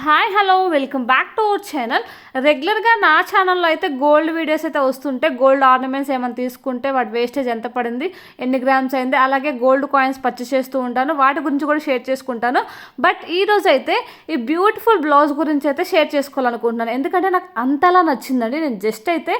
Hi hello welcome back to our channel. రెగ్యులర్గా నా ఛానల్లో అయితే గోల్డ్ వీడియోస్ అయితే వస్తుంటే గోల్డ్ ఆర్నమెంట్స్ ఏమైనా తీసుకుంటే వాటి వేస్టేజ్ ఎంత పడింది ఎన్ని గ్రామ్స్ అయింది అలాగే గోల్డ్ కాయిన్స్ పర్చేస్ చేస్తూ ఉంటాను. వాటి గురించి కూడా షేర్ చేసుకుంటాను. బట్ ఈరోజు అయితే ఈ బ్యూటిఫుల్ బ్లౌజ్ గురించి అయితే షేర్ చేసుకోవాలనుకుంటున్నాను. ఎందుకంటే నాకు అంతలా నచ్చిందండి. నేను జస్ట్ అయితే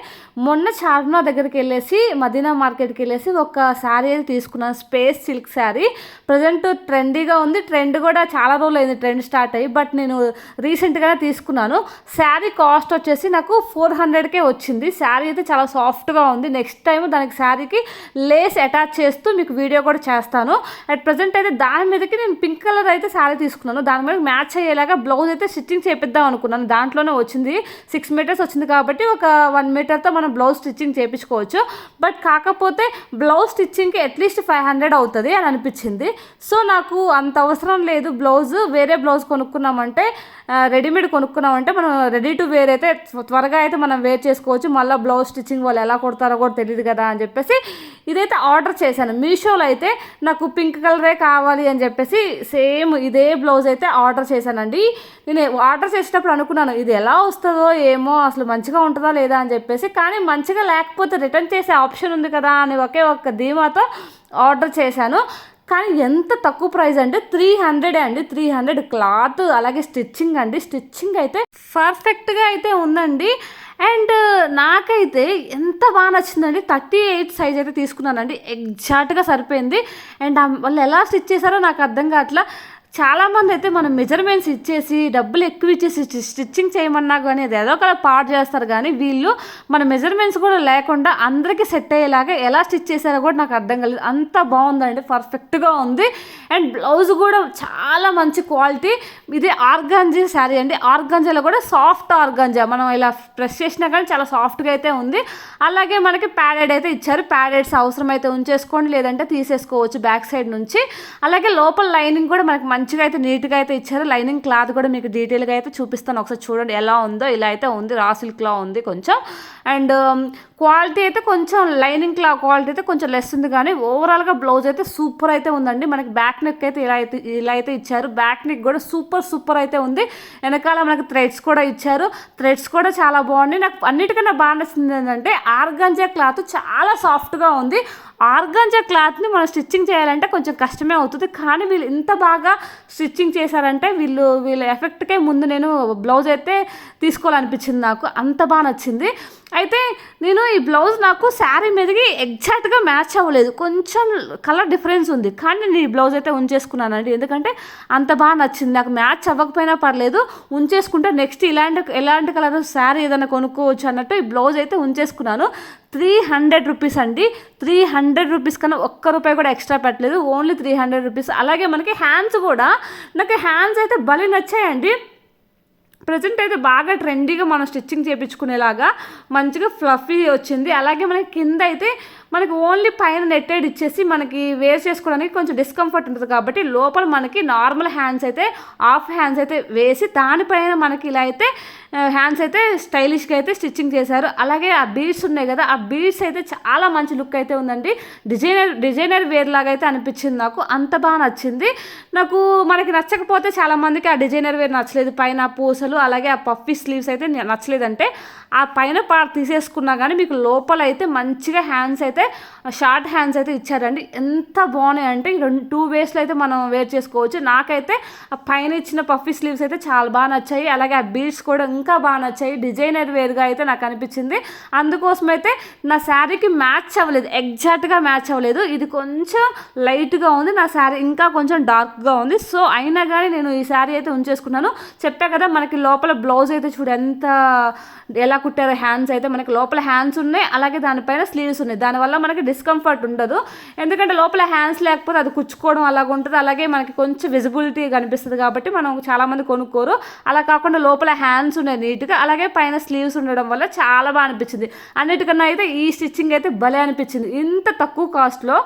మొన్న చార్మినార్ దగ్గరికి వెళ్ళేసి మదీనా మార్కెట్కి వెళ్ళేసి ఒక శారీ అయితే తీసుకున్నాను. స్పేస్ సిల్క్ శారీ ప్రజెంట్ ట్రెండీగా ఉంది. ట్రెండ్ కూడా చాలా రోజులు అయింది ట్రెండ్ స్టార్ట్ అయ్యి. బట్ నేను రీసెంట్గానే తీసుకున్నాను. శారీ కాస్ట్ వచ్చేసి నాకు ఫోర్ హండ్రెడ్కే వచ్చింది. శారీ అయితే చాలా సాఫ్ట్గా ఉంది. నెక్స్ట్ టైం దానికి శారీకి లేస్ అటాచ్ చేస్తూ మీకు వీడియో కూడా చేస్తాను. అట్ ప్రజెంట్ అయితే దాని మీదకి నేను పింక్ కలర్ అయితే శారీ తీసుకున్నాను. దాని మీద మ్యాచ్ అయ్యేలాగా బ్లౌజ్ అయితే స్టిచ్చింగ్ చేపిద్దాం అనుకున్నాను. దాంట్లోనే వచ్చింది. సిక్స్ మీటర్స్ వచ్చింది కాబట్టి ఒక వన్ మీటర్తో మనం బ్లౌజ్ స్టిచ్చింగ్ చేయించుకోవచ్చు బట్ కాకపోతే బ్లౌజ్ స్టిచ్చింగ్కి అట్లీస్ట్ ఫైవ్ హండ్రెడ్ అవుతుంది అని అనిపించింది. సో నాకు అంత అవసరం లేదు బ్లౌజ్. వేరే బ్లౌజ్ కొనుక్కున్నామంటే రెడీమేడ్ కొనుక్కున్నామంటే మనం రెడీ టు వేర్ అయితే త్వరగా అయితే మనం వేర్ చేసుకోవచ్చు. మళ్ళీ బ్లౌజ్ స్టిచ్చింగ్ వాళ్ళు ఎలా కొడతారో కూడా తెలియదు కదా అని చెప్పేసి ఇదైతే ఆర్డర్ చేశాను. మీషోలో అయితే నాకు పింక్ కలరే కావాలి అని చెప్పేసి సేమ్ ఇదే బ్లౌజ్ అయితే ఆర్డర్ చేశానండి. నేను ఆర్డర్ చేసేటప్పుడు అనుకున్నాను ఇది ఎలా వస్తుందో ఏమో అసలు మంచిగా ఉంటుందా లేదా? అని చెప్పేసి. కానీ మంచిగా లేకపోతే రిటర్న్ చేసే ఆప్షన్ ఉంది కదా అని ఒకే ఒక్క ధీమాతో ఆర్డర్ చేశాను. కానీ ఎంత తక్కువ ప్రైస్ అంటే త్రీ హండ్రెడ్ అండి త్రీ హండ్రెడ్ క్లాత్ అలాగే స్టిచ్చింగ్ అండి. స్టిచ్చింగ్ అయితే పర్ఫెక్ట్గా అయితే ఉందండి. అండ్ నాకైతే ఎంత బాగా నచ్చిందండి థర్టీ ఎయిట్ సైజ్ అయితే తీసుకున్నానండి. ఎగ్జాక్ట్గా సరిపోయింది. అండ్ వాళ్ళు ఎలా స్టిచ్ చేశారో నాకు అర్థం కావట్లా. చాలామంది అయితే మనం మెజర్మెంట్స్ ఇచ్చేసి డబ్బులు ఎక్కువ ఇచ్చేసి స్టిచ్చింగ్ చేయమన్నా కానీ అది ఏదో ఒకలా పాడు చేస్తారు కానీ వీళ్ళు మన మెజర్మెంట్స్ కూడా లేకుండా అందరికీ సెట్ అయ్యేలాగా ఎలా స్టిచ్ చేశారో కూడా నాకు అర్థం కాలేదు. అంత బాగుందండి పర్ఫెక్ట్గా ఉంది. అండ్ బ్లౌజ్ కూడా చాలా మంచి క్వాలిటీ ఇది ఆర్గాంజీ శారీ అండి. ఆర్గాంజాలో కూడా సాఫ్ట్ ఆర్గాంజా. మనం ఇలా ప్రెస్ చేసినా కానీ చాలా సాఫ్ట్గా అయితే ఉంది. అలాగే మనకి ప్యాడెడ్ అయితే ఇచ్చారు. ప్యాడెడ్స్ అవసరం అయితే ఉంచేసుకోండి లేదంటే తీసేసుకోవచ్చు బ్యాక్ సైడ్ నుంచి. అలాగే లోపల లైనింగ్ కూడా మనకి మంచిగా అయితే నీట్గా అయితే ఇచ్చారు. లైనింగ్ క్లాత్ కూడా మీకు డీటెయిల్గా అయితే చూపిస్తాను. ఒకసారి చూడండి ఎలా ఉందో ఇలా అయితే ఉంది. రా సిల్క్లా ఉంది కొంచెం. అండ్ um, క్వాలిటీ అయితే కొంచెం లైనింగ్ క్లా క్వాలిటీ అయితే కొంచెం లెస్ ఉంది. కానీ ఓవరాల్గా బ్లౌజ్ అయితే సూపర్ అయితే ఉందండి. మనకి బ్యాక్ నెక్ అయితే ఇలా అయితే ఇలా అయితే ఇచ్చారు. బ్యాక్ నెక్ కూడా సూపర్ సూపర్ అయితే ఉంది. వెనకాల మనకి థ్రెడ్స్ కూడా ఇచ్చారు. థ్రెడ్స్ కూడా చాలా బాగున్నాయి. నాకు అన్నిటికన్నా బాగా నచ్చింది ఏంటంటే ఆర్గాంజా క్లాత్ చాలా సాఫ్ట్గా ఉంది. ఆర్గాంజా క్లాత్ని మనం స్టిచ్చింగ్ చేయాలంటే కొంచెం కష్టమే అవుతుంది. కానీ వీళ్ళు ఇంత బాగా స్టిచ్చింగ్ చేశారంటే వీళ్ళు వీళ్ళ ఎఫెక్ట్కే ముందు నేను బ్లౌజ్ అయితే తీసుకోవాలనిపించింది నాకు. అంత బాగా నచ్చింది. అయితే నేను ఈ బ్లౌజ్ నాకు శారీ మీదకి ఎగ్జాక్ట్గా మ్యాచ్ అవ్వలేదు. కొంచెం కలర్ డిఫరెన్స్ ఉంది. కానీ నేను ఈ బ్లౌజ్ అయితే ఉంచేసుకున్నానండి. ఎందుకంటే అంత బాగా నచ్చింది. నాకు మ్యాచ్ అవ్వకపోయినా పర్లేదు. ఉంచేసుకుంటే నెక్స్ట్ ఇలాంటి ఎలాంటి కలర్ శారీ ఏదైనా కొనుక్కోవచ్చు అన్నట్టు ఈ బ్లౌజ్ అయితే ఉంచేసుకున్నాను. త్రీ హండ్రెడ్ రూపీస్ అండి. త్రీ హండ్రెడ్ రూపీస్ కన్నా ఒక్క రూపాయి కూడా ఎక్స్ట్రా పెట్టలేదు. ఓన్లీ త్రీ హండ్రెడ్ రూపీస్ అలాగే మనకి హ్యాండ్స్ కూడా నాకు హ్యాండ్స్ అయితే భలే నచ్చాయండి. ప్రజెంట్ అయితే బాగా ట్రెండీగా మనం స్టిచ్చింగ్ చేయించుకునేలాగా మంచిగా ఫ్లఫీ వచ్చింది. అలాగే మనకి కింద అయితే మనకి ఓన్లీ పైన నెట్టెడ్ ఇచ్చేసి మనకి వేర్ చేసుకోవడానికి కొంచెం డిస్కంఫర్ట్ ఉంటుంది కాబట్టి లోపల మనకి నార్మల్ హ్యాండ్స్ అయితే హాఫ్ హ్యాండ్స్ అయితే వేసి దానిపైన మనకి ఇలా అయితే హ్యాండ్స్ అయితే స్టైలిష్గా అయితే స్టిచ్చింగ్ చేశారు. అలాగే ఆ బీడ్స్ ఉన్నాయి కదా ఆ బీడ్స్ అయితే చాలా మంచి లుక్ అయితే ఉందండి. డిజైనర్ డిజైనర్ వేర్ లాగా అయితే అనిపించింది నాకు. అంత బాగా నచ్చింది. నాకు మనకి నచ్చకపోతే చాలామందికి ఆ డిజైనర్ వేర్ నచ్చలేదు. పైన పూసలు అలాగే ఆ పఫీ స్లీవ్స్ అయితే నచ్చలేదంటే ఆ పైన పార్ట్ తీసేసుకున్నా కానీ మీకు లోపల అయితే మంచిగా హ్యాండ్స్ అయితే షార్ట్ హ్యాండ్స్ అయితే ఇచ్చారండి. ఎంత బాగున్నాయి అంటే రెండు టూ వేస్లో అయితే మనం వేర్ చేసుకోవచ్చు. నాకైతే ఆ పైన ఇచ్చిన పఫీ స్లీవ్స్ అయితే చాలా బాగా నచ్చాయి. అలాగే ఆ బీడ్స్ కూడా ఇంకా బాగా నచ్చాయి. డిజైనర్ వేర్గా అయితే నాకు అనిపించింది. అందుకోసం అయితే నా శారీకి మ్యాచ్ అవ్వలేదు. ఎగ్జాక్ట్గా మ్యాచ్ అవ్వలేదు. ఇది కొంచెం లైట్గా ఉంది. నా శారీ ఇంకా కొంచెం డార్క్గా ఉంది. సో అయినా కానీ నేను ఈ శారీ అయితే ఉంచేసుకున్నాను. చెప్పా కదా మనకి లోపల బ్లౌజ్ అయితే చూడు ఎంత ఎలా కుట్టారో హ్యాండ్స్ అయితే మనకి లోపల హ్యాండ్స్ ఉన్నాయి. అలాగే దానిపైన స్లీవ్స్ ఉన్నాయి. దానివల్ల మనకి డిస్కంఫర్ట్ ఉండదు. ఎందుకంటే లోపల హ్యాండ్స్ లేకపోతే అది కుచ్చుకోవడం అలాగ ఉంటుంది. అలాగే మనకి కొంచెం విజిబిలిటీ కనిపిస్తుంది కాబట్టి మనం చాలామంది కొనుక్కోరు. అలా కాకుండా లోపల హ్యాండ్స్ ఉన్నాయి నీట్గా. అలాగే పైన స్లీవ్స్ ఉండడం వల్ల చాలా బాగా అనిపించింది. అన్నిటికన్నా అయితే ఈ స్టిచ్చింగ్ అయితే భలే అనిపించింది. ఇంత తక్కువ కాస్ట్లో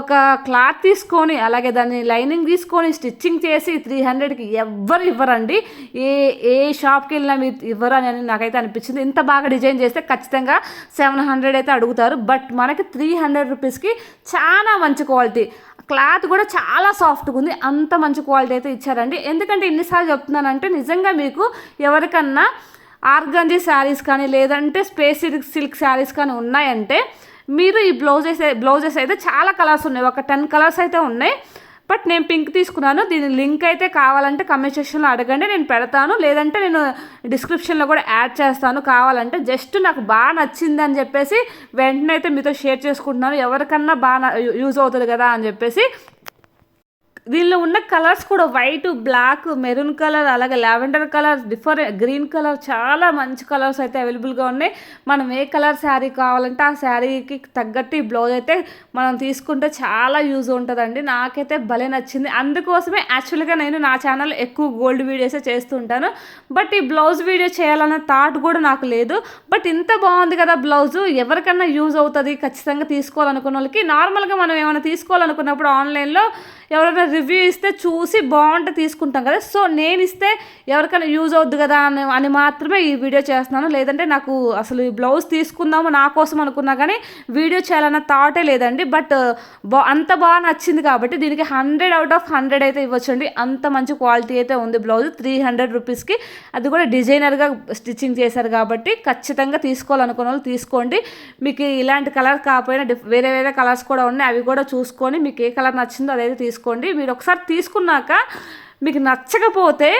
ఒక క్లాత్ తీసుకొని అలాగే దాన్ని లైనింగ్ తీసుకొని స్టిచ్చింగ్ చేసి త్రీ హండ్రెడ్కి ఎవ్వరు ఇవ్వరండి. ఏ ఏ షాప్కి వెళ్ళినా మీరు ఇవ్వరు అని నాకైతే అనిపించింది. ఇంత బాగా డిజైన్ చేస్తే ఖచ్చితంగా సెవెన్ హండ్రెడ్ అయితే అడుగుతారు. బట్ మనకి త్రీ హండ్రెడ్ రూపీస్కి చాలా మంచి క్వాలిటీ. క్లాత్ కూడా చాలా సాఫ్ట్గా ఉంది. అంత మంచి క్వాలిటీ అయితే ఇచ్చారండి. ఎందుకంటే ఎన్నిసార్లు చెప్తున్నానంటే నిజంగా మీకు ఎవరికన్నా ఆర్గంజీ శారీస్ కానీ లేదంటే స్పేస్ సిల్క్ సిల్క్ శారీస్ కానీ ఉన్నాయంటే మీరు ఈ బ్లౌజెస్ బ్లౌజెస్ అయితే చాలా కలర్స్ ఉన్నాయి. ఒక టెన్ కలర్స్ అయితే ఉన్నాయి. బట్ నేను పింక్ తీసుకున్నాను. దీని లింక్ అయితే కావాలంటే కమెంట్ సెక్షన్లో అడగండి. నేను పెడతాను. లేదంటే నేను డిస్క్రిప్షన్లో కూడా యాడ్ చేస్తాను. కావాలంటే జస్ట్ నాకు బాగా నచ్చింది అని చెప్పేసి వెంటనే అయితే మీతో షేర్ చేసుకుంటున్నాను. ఎవరికన్నా బాగా యూజ్ అవుతుంది కదా అని చెప్పేసి దీనిలో ఉన్న కలర్స్ కూడా వైట్ బ్లాక్ మెరూన్ కలర్ అలాగే lavender colour different green colour చాలా మంచి కలర్స్ అయితే అవైలబుల్గా ఉన్నాయి. మనం ఏ కలర్ శారీ కావాలంటే ఆ శారీకి తగ్గట్టు ఈ బ్లౌజ్ అయితే మనం తీసుకుంటే చాలా యూజ్ ఉంటుందండి. నాకైతే భలే నచ్చింది. అందుకోసమే యాక్చువల్గా నేను నా ఛానల్ ఎక్కువ గోల్డ్ వీడియోసే చేస్తుంటాను బట్ ఈ బ్లౌజ్ వీడియో చేయాలన్న థాట్ కూడా నాకు లేదు. బట్ ఇంత బాగుంది కదా బ్లౌజు ఎవరికన్నా యూజ్ అవుతుంది ఖచ్చితంగా తీసుకోవాలనుకున్న వాళ్ళకి. నార్మల్గా మనం ఏమైనా తీసుకోవాలనుకున్నప్పుడు ఆన్లైన్లో ఎవరైనా రివ్యూ ఇస్తే చూసి బాగుంటే తీసుకుంటాం కదా. సో నేను ఇస్తే ఎవరికైనా యూజ్ అవుద్ది కదా అని అని మాత్రమే ఈ వీడియో చేస్తున్నాను. లేదంటే నాకు అసలు ఈ బ్లౌజ్ తీసుకుందాము నా కోసం అనుకున్నా కానీ వీడియో చేయాలన్న థాటే లేదండి. బట్ బా అంత బాగా నచ్చింది కాబట్టి దీనికి హండ్రెడ్ అవుట్ ఆఫ్ హండ్రెడ్ అయితే ఇవ్వచ్చండి. అంత మంచి క్వాలిటీ అయితే ఉంది బ్లౌజ్ త్రీ హండ్రెడ్ రూపీస్కి అది కూడా డిజైనర్గా స్టిచ్చింగ్ చేశారు కాబట్టి ఖచ్చితంగా తీసుకోవాలనుకున్న వాళ్ళు తీసుకోండి. మీకు ఇలాంటి కలర్ కాకపోయినా వేరే వేరే కలర్స్ కూడా ఉన్నాయి. అవి కూడా చూసుకొని మీకు ఏ కలర్ నచ్చిందో అదైతే తీసుకోండి. మీరు ఒకసారి తీసుకున్నాక మీకు నచ్చకపోతే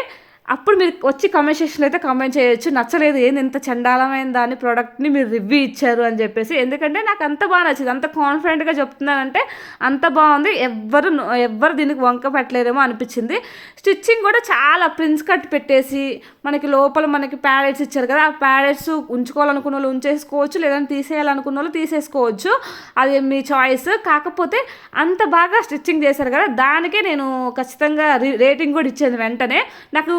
అప్పుడు మీరు వచ్చి కమెంట్ సెక్షన్లో అయితే కమెంట్ చేయొచ్చు. నచ్చలేదు ఏంది ఇంత చండాలమైన దాని ప్రోడక్ట్ని మీరు రివ్యూ ఇచ్చారు అని చెప్పేసి. ఎందుకంటే నాకు అంత బాగా నచ్చింది. అంత కాన్ఫిడెంట్గా చెప్తున్నానంటే అంత బాగుంది. ఎవ్వరు ఎవ్వరు దీనికి వంక పెట్టలేరేమో అనిపించింది. స్టిచ్చింగ్ కూడా చాలా ప్రిన్స్ కట్ పెట్టేసి మనకి లోపల మనకి ప్యాడెట్స్ ఇచ్చారు కదా ఆ ప్యాడెట్స్ ఉంచుకోవాలనుకున్న వాళ్ళు ఉంచేసుకోవచ్చు లేదంటే తీసేయాలనుకున్న వాళ్ళు తీసేసుకోవచ్చు. అది మీ చాయిస్ కాకపోతే అంత బాగా స్టిచ్చింగ్ చేశారు కదా దానికే నేను ఖచ్చితంగా రేటింగ్ కూడా ఇచ్చేది వెంటనే. నాకు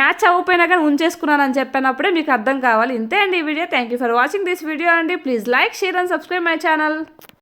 మ్యాచ్ అవ్వకపోయినా కానీ ఉంచేసుకున్నానని చెప్పినప్పుడే మీకు అర్థం కావాలి. ఇంతే అండి ఈ video. Thank you for watching this video అండి. Please like share and subscribe my channel